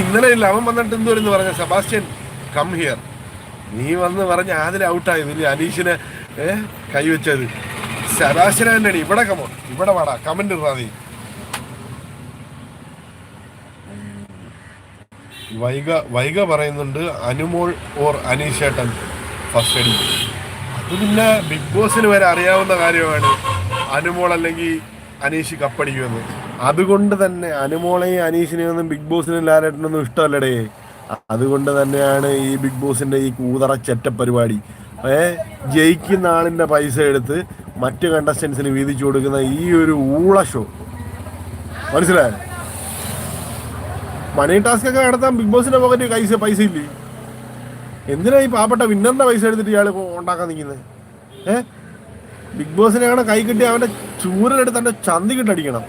ഇന്നലെ ഇല്ല അവൻ വന്നിട്ട് എന്തോ എന്ന് പറഞ്ഞ? സെബാസ്റ്റ്യൻ കം ഹിയർ നീ വന്ന് പറഞ്ഞ ആദ്യം ഔട്ടായി. വലിയ അനീഷിനെ കൈവച്ചത് സെബാസ്റ്റ്യൻ ഇവിടെ കമോ ഇവിടെ വാടാ. കമന്റ് ഇടാ നീ. വൈഗ വൈഗ പറയുന്നുണ്ട് അനുമോൾ ഓർ അനീഷേട്ടൻ ഫസ്റ്റ് അടി അത് പിന്നെ ബിഗ് ബോസിന് വരെ അറിയാവുന്ന കാര്യമാണ്. അനുമോൾ അല്ലെങ്കിൽ അനീഷ് കപ്പടിക്കുമെന്ന്. അതുകൊണ്ട് തന്നെ അനുമോളെയും അനീഷിനെയും ഒന്നും ബിഗ് ബോസിനും ലാലേട്ടനൊന്നും ഇഷ്ടമല്ലടേ. അതുകൊണ്ട് തന്നെയാണ് ഈ ബിഗ് ബോസിന്റെ ഈ കൂതറ ചെറ്റ പരിപാടി ഏ ജയിക്കുന്ന ആളിന്റെ പൈസ എടുത്ത് മറ്റു കണ്ടസ്റ്റൻസിന് വീതിച്ചു കൊടുക്കുന്ന ഈ ഒരു ഊള ഷോ മനസ്സിലായോ? മണി ടാസ്ക് ഒക്കെ നടത്താൻ ബിഗ് ബോസിന്റെ പോക്കറ്റ് പൈസ പൈസ ഇല്ലേ? എന്തിനാ ഈ പാവപ്പെട്ട വിന്നറിന്റെ പൈസ എടുത്തിട്ട് ഇയാൾ ഉണ്ടാക്കാൻ നിൽക്കുന്നത് ഏഹ് ബിഗ് ബോസിനെ അവിടെ കൈ കിട്ടി അവന്റെ ചൂരലെടുത്ത് അവന്റെ ചന്തി കിട്ടടിക്കണം.